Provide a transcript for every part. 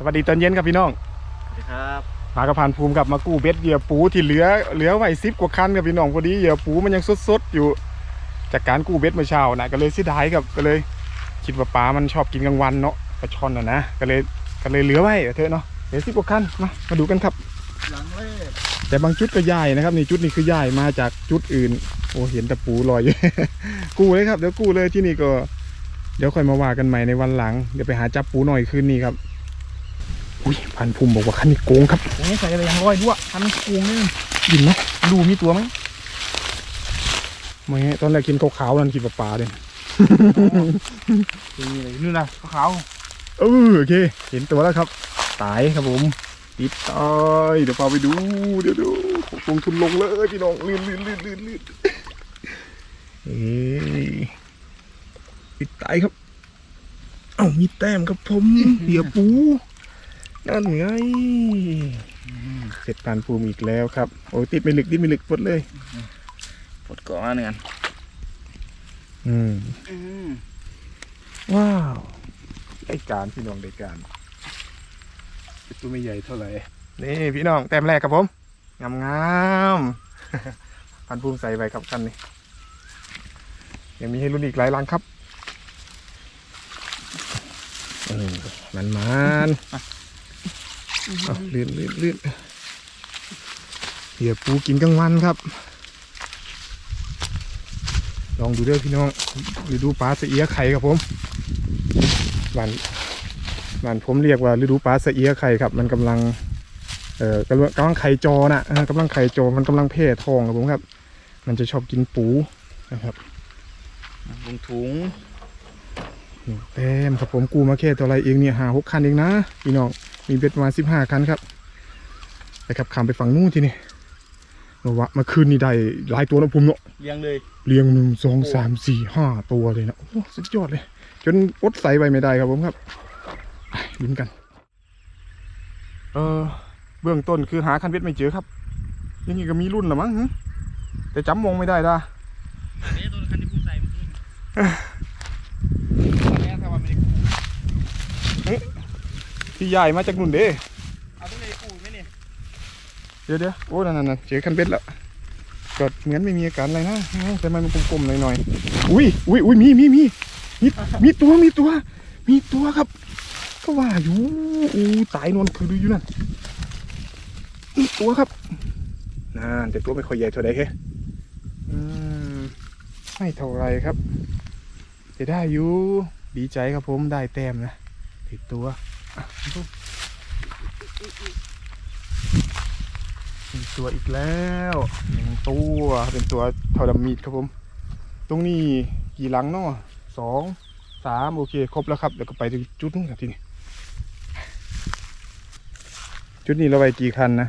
สวัสดีตอนเย็นครับพี่น้องสวัสดีครับมากระพานภูมิกับมากู้เบ็ดเหยื่อปูที่เหลือเหลือไว้ซิบกว่าคันครับพี่น้องพอดีเหยื่อปูมันยังสดๆอยู่ จากการกู้เบ็ดเมื่อเช้านะก็เลยเสียดายครับก็เลย คิดว่าปลามันชอบกินกลางวันเนาะปลาช่อนนะนะก็เลยก็เลยเหลือไว้เถอะเนาะเหลือสิบกว่าคันมามาดูกันครับ หลังเลขแต่บางจุดก็ย้ายนะครับนี่จุดนี้คือย้ายมาจากจุดอื่น โอ้เห็นแต่ปูลอยอยู่ กู้เลยครับเดี๋ยวกู้เลยที่นี่ก็ เดี๋ยวค่อยมาว่ากันใหม่ในวันหลัง เดี๋ยวไปหาจับปูหน่อยคืนนี้ครับ อุ้ยพันภูมิบอกว่าคันนี้โกงครับผมใส่อะไรยังร้อยด้วยทันกุ้งนี่ยินไหมดูมีตัวไหมไม่ตอนแรกกินขาวๆนั่นกินปลาๆเลยมีอะไรนู่นนะขาวเออโอเค เห็นตัวแล้วครับ ตายครับผมติดตายเดี๋ยวพาไปดู เดี๋ยวดูลงทุนลงเลยพี่น้องลื่นลื่นลื่นลื่นลื่นเอ้ยติดตายครับ เอ้ามีแต้มครับผมเดี๋ยวปู นั่นไงเสร็จการภูมิอีกแล้วครับ โอ้ยติดไม่ลึกติดไม่ลึกปดเลยๆปวดก่อนเหมือนกันอืมว้าวได้การพี่น้องได้การตัวไม่ใหญ่เท่าไหร่ นี่พี่น้องแต้มแรกครับผม งามงามๆพันภูมิใส่ไปครับคันนี้ ยังมีให้รุ่นอีกหลายรังครับเออมันมันเอา ลื่นลื่นลื่นเดี๋ยวปูกินกลางวันครับ ลองดูเด้อพี่น้องฤดูปลาสะเอียไข่ครับผมวันวันผมเรียกว่าฤดูปลาสะเอียไข่ครับ มันกำลัง เอ่อกำลังกำลังไข่จอนะเออกำลังไข่จอมันกำลังเพศทองครับผมครับ มันจะชอบกินปูนะครับลงถุงนี่เต็มครับผมกูมาแค่ตัวอะไรเองเนี่ยหาหกคันเองนะพี่น้อง มีเบ็ดประมาณสิบห้าคันครับไปขับขามไปฝั่งนู้นทีนี่เมื่อวะเมื่อคืนนี่ได้หลายตัวแล้วผมเนาะเลี้ยงเลยเรียงหนึ่งสองสามสี่ห้าตัวเลยนะโอ้สุดยอดเลย จนอดใส่ไปไม่ได้ครับผมครับไปลุ้นกัน เออเบื้องต้นคือหาคันเบ็ดไม่เจอครับอยังงี้ก็มีรุ่นหรือมั้งหึแต่จำมองไม่ได้ด้านี่ตัวคันที่พุ่งใส่มันขึ้นแม่ถ้าว่าไม่ได้กู้ ที่ใหญ่มาจากนุ่นเด้เอาต้องได้กู้ไหมเนี่ยเดี๋ยวเดี๋ยวโอ้นั่นนั่นนั่นเจอคันเบ็ดแล้วก็เหมือนไม่มีอาการอะไรนะเอ้าแต่มันกลมๆหน่อยๆอุ้ยอุ้ยอุ้ยมีมีมีมีมีตัวมีตัว มีตัวครับ ก็ว่าอยู่อู้ตายนวลคือดูอยู่นั่นมีตัวครับนั่นแต่ตัวไม่ค่อยใหญ่เท่าไหร่แค่อืมไม่เท่าไรครับจะได้อยู่ดีใจครับผมได้แต้มนะติดตัว อะปุ๊บมีตัวอีกแล้วหนึ่งตัวเป็นตัวเท่าดำมีดครับผม ตรงนี้กี่หลังเนาะสองสามโอเค ครบแล้วครับเดี๋ยวก็ไปถึงจุดนู้นครับทีนี้จุดนี้เราไปกี่คันนะ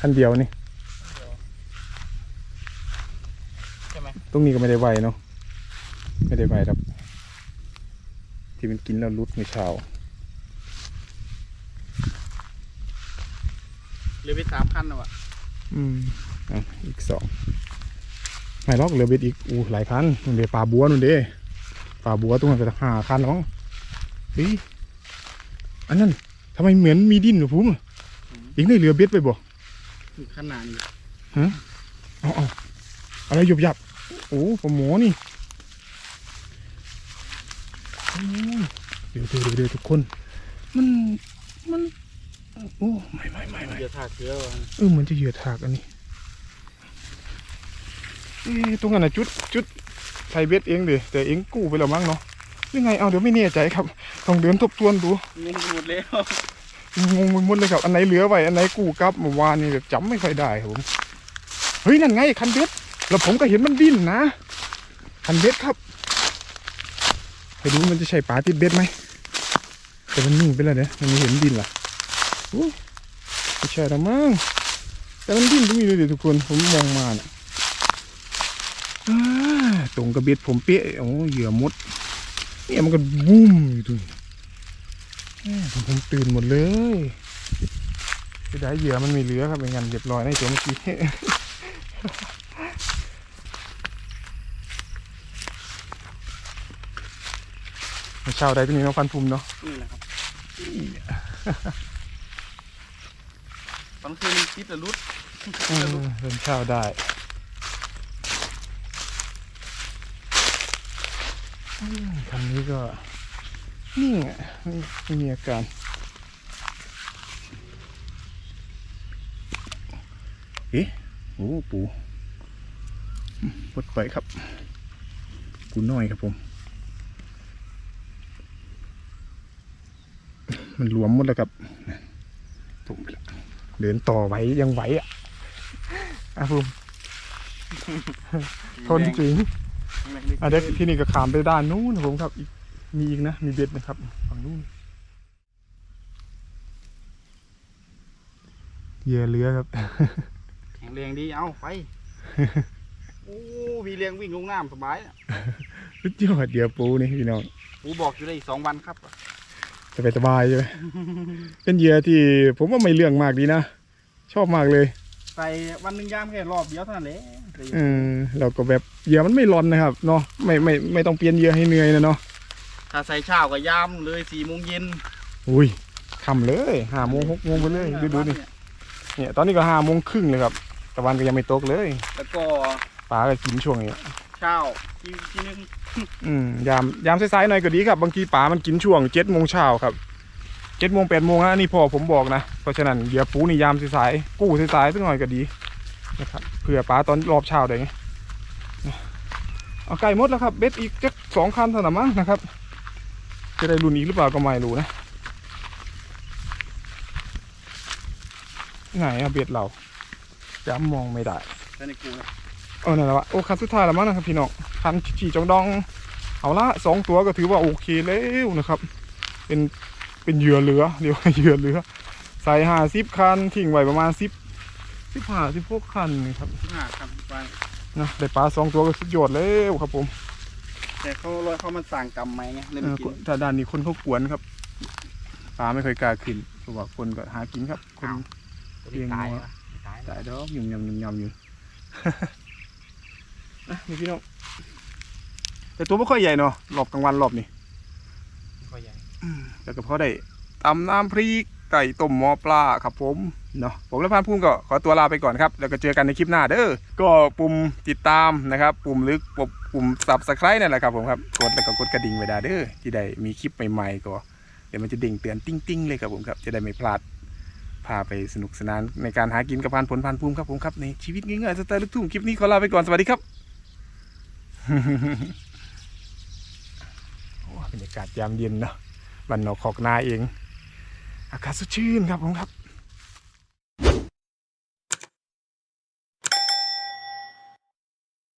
คันเดียวนี่ใช่ไหมตรงนี้ก็ไม่ได้ไวเนาะไม่ได้ไวครับ ที่มันกินแล้วรุดในเช้า เหลือไปสามคันแล้วอะอืมอะอีกสองไม่ล็อกเหลือเบ็ดอีกอู้หลายคันมันเดี๋ยวปลาบัวนู่นเด้ปลาบัวตรงนั้นก็ห้าคันแล้วมั้งเฮ้ยอันนั้นทำไมเหมือนมีดิ้นเหรอพุ่มอีกได้เหลือเบ็ดไปบ่ขนาดนี้เอาเอาอะไรหยุบหยับโอ้ปลาหมอนี่โอ้ยเดี๋ยวเดี๋ยวเดี๋ยวทุกคน มัน มัน โอ้ไม่ไม่ไม่ไม่เดี๋ยวถากเชื้อวะเออเหมือนจะเหยื่อถากอันนี้เอ๊ะตรงนั้นนะจุดจุดใส่เบ็ดเองดิแต่เองกู้ไปแล้วมั้งเนาะยังไงเอาเดี๋ยวไม่แน่ใจครับต้องเดินทบทวนดูเงินหมดแล้วงงไปหมดเลยครับ อันไหนเหลือไว้อันไหนกู้กลับเมื่อวานนี่แบบจำไม่ค่อยได้ครับผมเฮ้ยนั่นไงคันเบ็ดแล้วผมก็เห็นมันดิ้นนะคันเบ็ดครับไปดูมันจะใช่ปลาติดเบ็ดไหมแต่มันนิ่งไปแล้วเนี่ยมันไม่เห็นดิ้นล่ะอุ๊ย ไม่ใช่ละมั้งแต่มันดิ้นตรงนี้เลยดิทุกคนผมมองมาน่ะอ่าตรงกระเบ็ดผมเป๊ะโอ้เหยื่อมด เนี่ยมันก็บุ้มอยู่ตรงนี้แม่ผมผมตื่นหมดเลยจะได้เหยื่อมันไม่เหลือครับเป็นงานเรียบร้อยในตัวเมื่อกี้เช้าได้ตัวนี้เนาะฟันภูมิเนาะนี่แหละครับ ตอนคืนคิดแต่รุดเออเดินข้าวได้คันนี้ก็นิ่งอะไม่ไม่มีอาการเอ๊ะโอ้ปูอืมปลดไปครับ ปูน้อยครับผม มันหลวมหมดแล้วครับผมไปและ เดินต่อไหวยังไหวอะอะผมทนจริงอะเด็กที่นี่ก็ขามไปด้านนู้นนะผมครับอีกมีอีกนะ มีเบ็ดนะครับฝั่งนู้นเหยื่อเรือครับแข็งแรงดีเอาไปโอ้มีเรียงวิ่งลงน้ำสบายอะสุดยอดเหยื่อปูนี่พี่น้องปูบอกอยู่ได้อีกสองวันครับ สบายสบายๆใช่ไหมเป็นเหยื่อที่ผมว่าไม่เรื่องมากดีนะ ชอบมากเลยใส่วันหนึ่งย่ามแค่รอบเดียวเท่านั้นแหละเออเราก็แบบเหยื่อมันไม่ร้อนนะครับเนาะไม่ไม่ไม่ต้องเปลี่ยนเหยื่อให้เหนื่อยนะเนาะถ้าใส่เช้าก็ย่ามเลยสี่โมงเย็นอุ้ยทำเลยห้าโมงหกโมงไปเลยดูดูนี่เนี่ยตอนนี้ก็ห้าโมงครึ่งเลยครับตะวันก็ยังไม่ตกเลย แล้วก็ปลาก็กินช่วงนี้ เช้าทีทีนึงอืมยามยามสายๆหน่อยก็ดีครับ บางทีป่ามันกินช่วงเจ็ดโมงเช้าครับเจ็ดโมงแปดโมงนะนี่พ่อผมบอกนะ เพราะฉะนั้นเหยื่อปูนี่ยามสายๆกู้สายๆสักหน่อยก็ดีนะครับเผื่อป่าตอนรอบเช้าได้ไงเอาไก่หมดแล้วครับเบ็ดอีกจักสองคันเท่านั้นมั้งนะครับ จะได้รุ่นอีกหรือเปล่าก็ไม่รู้นะไหนอะเบ็ดเราจำมองไม่ได้ใส่ในกูนะ เออนั่นแหละวะโอ้คันสุดท้ายแล้วมั้งนะครับพี่น้องคันฉี่จองดอง เอาละสองตัวก็ถือว่าโอเคแล้วนะครับ เป็นเป็นเหยื่อเหลือเดี๋ยวาเหยื่อเหลือ ใส่ห้าสิบคันทิ้งไว้ประมาณสิบสิบห้าสิบหกคันนี่ครับห้าครับไปนะได้ปลาสองตัวก็สุดยอดแล้วครับผมแต่เขาลอยเขามันสั่งกำไหมไงเลยเอไม่อกินแต่ด้านนี้คนเขากวนครับปลาไม่เคยกล้าขึ้นเพราะว่าคนก็หากินครับ คนเลี้ยงตายงัววะตายตายดอกยุ่มยำยุ่มยำอยู่อะ นี่พี่น้องแต่ตัวไม่ค่อยใหญ่เนาะรอบกลางวันรอบนี้ก็ใหญ่แล้วก็พอได้ตำน้ำพริกไก่ต้มหม้อปลาครับผมเนาะผมและพานพุ่มก็ขอตัวลาไปก่อนครับ แล้วก็เจอกันในคลิปหน้าเด้อก็ปุ่มติดตามนะครับ ปุ่มลึกปุ่มปุ่มสับสไครต์นั่นแหละครับผมครับกดแล้วก็กดกระดิ่งไว้ได้เด้อที่ได้มีคลิปใหม่ๆก็เดี๋ยวมันจะเดิ่งเตือนติ้งๆเลยครับผมครับ จะได้ไม่พลาดพาไปสนุกสนานในการหากินกับพานผลพานภูมิครับผมครับในชีวิตง่ายๆสไตล์ลูกทุ่งคลิปนี้ขอลาไปก่อนสวัสดีครับโอ้ บรรยากาศยามเย็นเนาะบันนอกขอกนาเอง อากาศสดชื่นครับผมครับ